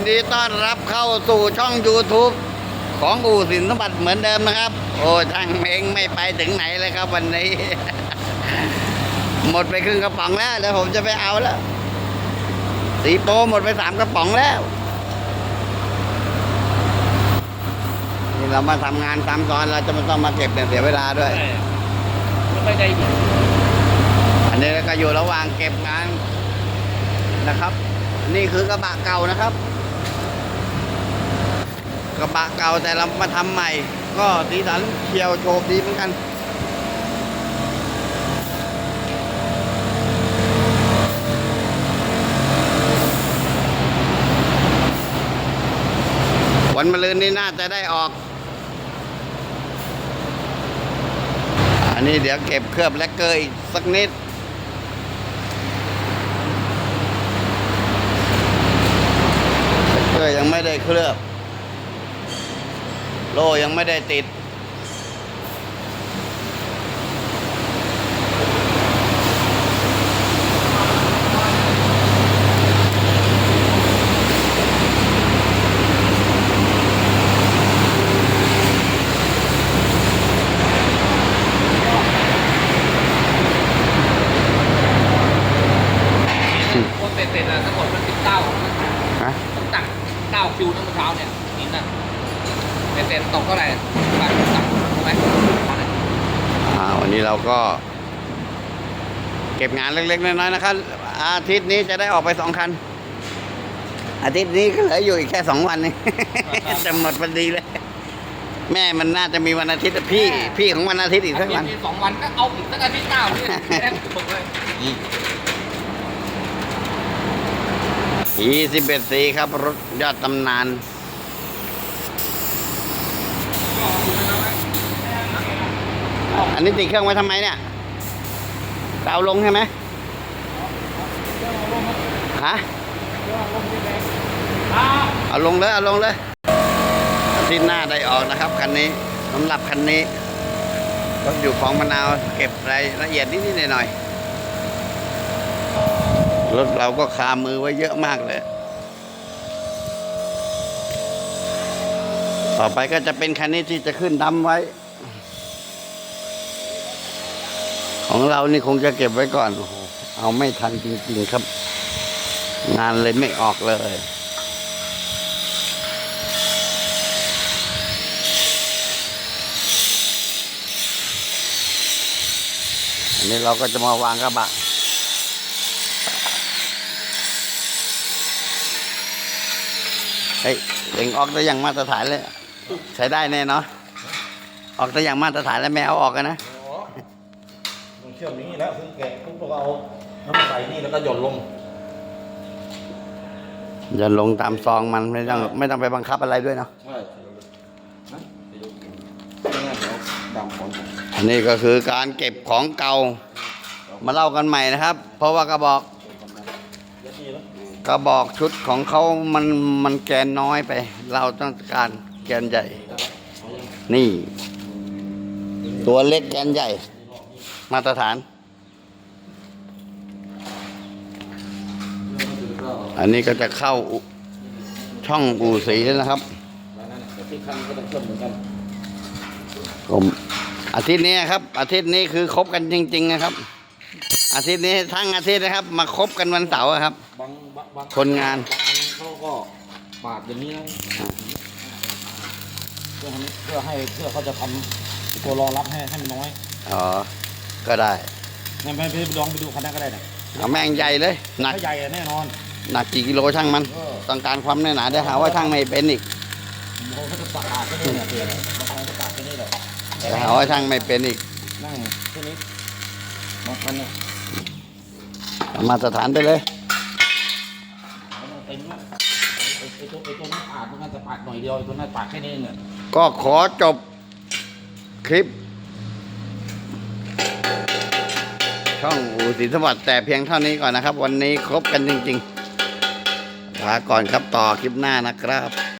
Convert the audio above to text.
ยินดีต้อนรับเข้าสู่ช่อง YouTube ของอู่สินสมบัติเหมือนเดิมนะครับ โอ้ช่างเองไม่ไปถึงไหนเลยครับวันนี้ หมดไปครึ่งกระป๋องแล้วเดี๋ยวผมจะไปเอาแล้ว สีโปหมดไปสามกระป๋องแล้วนี่เรามาทำงานตามตอนเราจะไม่ต้องมาเก็บเนี่ยเสียเวลาด้วยไม่ค่อยได้ยินอันนี้ก็อยู่ระหว่างเก็บงานนะครับ นี่คือกระบะเก่านะครับ กระบะเก่าแต่เรามาทำใหม่ ก็สีสันเขียวโฉบดีเหมือนกันวันมะรืนนี้น่าจะได้ออก อันนี้เดี๋ยวเก็บเคลือบแลกเกอร์สักนิด เกอร์ยังไม่ได้เคลือบ โล่ยังไม่ได้ติด คนเสร็จๆนะทั้งหมดมันสิบเก้าฮะ ต้องตักเก้าคิวตั้งแต่เช้าเนี่ยนินน่ะ เสร็จๆตกเท่าไหร่บาทตักรู้ไหมอ่าวันนี้เราก็ เก็บงานเล็กๆน้อยๆนะครับ อาทิตย์นี้จะได้ออกไปสองคัน อาทิตย์นี้ก็เหลืออยู่อีกแค่สองวันนี่ จะหมดพอดีเลย แม่มันน่าจะมีวันอาทิตย์อะพี่ พี่ของวันอาทิตย์อีกอาสักทิตวันย์นี้สองวันก็เอาอีกสักอาทิตย์เก้าเนี่ยแน่นหมดเลยอีสิบเอ็ดสีครับรถยอดตำนาน อันนี้ติดเครื่องไว้ทำไมเนี่ยจะเอาลงใช่ไหมฮะเอาลงเลยเอาลงเลยทิตย์หน้าได้ออกนะครับคันนี้สำหรับคันนี้รถอยู่ของมะนาวเก็บรายละเอียดนิดๆหน่อยๆรถเราก็คามือไว้เยอะมากเลย ต่อไปก็จะเป็นคันนี้ที่จะขึ้นดำไว้ ของเรานี่คงจะเก็บไว้ก่อนโอ้โหเอาไม่ทันจริงๆครับ งานเลยไม่ออกเลยอันนี้เราก็จะมาวางกระบะเฮ้ยเองออกได้อย่างมาตรฐานเลย ใช้ได้แน่เนาะออกได้อย่างมาตรฐานแล้วไม่เอาออกกันนะ ชื่อมอย่างนี้แล้วซึ่งแกะปุ๊บเราก็เอาน้ำใส่นี่แล้วก็หย่อนลง อย่าลงตามซองมันไม่ต้องไม่ต้องไปบังคับอะไรด้วยเนาะใช่นะไม่งั้นเดี๋ยวดำของผมอันนี้ก็คือการเก็บของเก่า มาเล่ากันใหม่นะครับ เพราะว่ากระบอกเดี๋ยวนี่แล้วกระบอกชุดของเขามันมันแกนน้อยไป เราต้องการแกนใหญ่ นี่ ตัวเล็กแกนใหญ่ มาตรฐาน อันนี้ก็จะเข้าอุช่องอู่สีนะครับแล้วนั่นน่ะแต่ที่คันก็ต้องเชื่อมเหมือนกันผมอาทิตย์นี้ครับ อาทิตย์นี้คือคบกันจริง ๆ นะครับ อาทิตย์นี้ทั้งอาทิตย์นะครับ มาคบกันวันเสาร์อะครับบางบางบางคนงานบางอันเขาก็ปาดอย่างนี้นะเพื่อให้เพื่อให้เพื่อเขาจะทำตัวรอรับให้ให้มันน้อย อ๋อ ก็ได้งั้นไปไปลองไปดูคันนั้นก็ได้นะเอาแม่งใหญ่เลยหนักถ้าใหญ่อะแน่นอนหนักกี่กิโลช่างมัน เออต้องการความแน่หนาได้หาว่าช่างไม่เป็นอีกเขาก็จะปาดแค่นี้เนี่ยเปลี่ยนบางครั้งก็ปาดแค่นี้แหละแต่หาว่าช่างไม่เป็นอีกนั่งแค่นี้บางคันเนี่ยเอามาตรฐานไปเลย เต็มแล้วไอ้ไอ้ตัวไอ้ตัวนั้นปาดมันก็จะปาดหน่อยเดียวไอ้ตัวนั้นปาดแค่นี้เนี่ย ก็ขอจบคลิป ช่องอูศรีสวัสดิ์แต่เพียงเท่านี้ก่อนนะครับ วันนี้ครบกันจริงๆลาก่อนครับต่อคลิปหน้านะครับ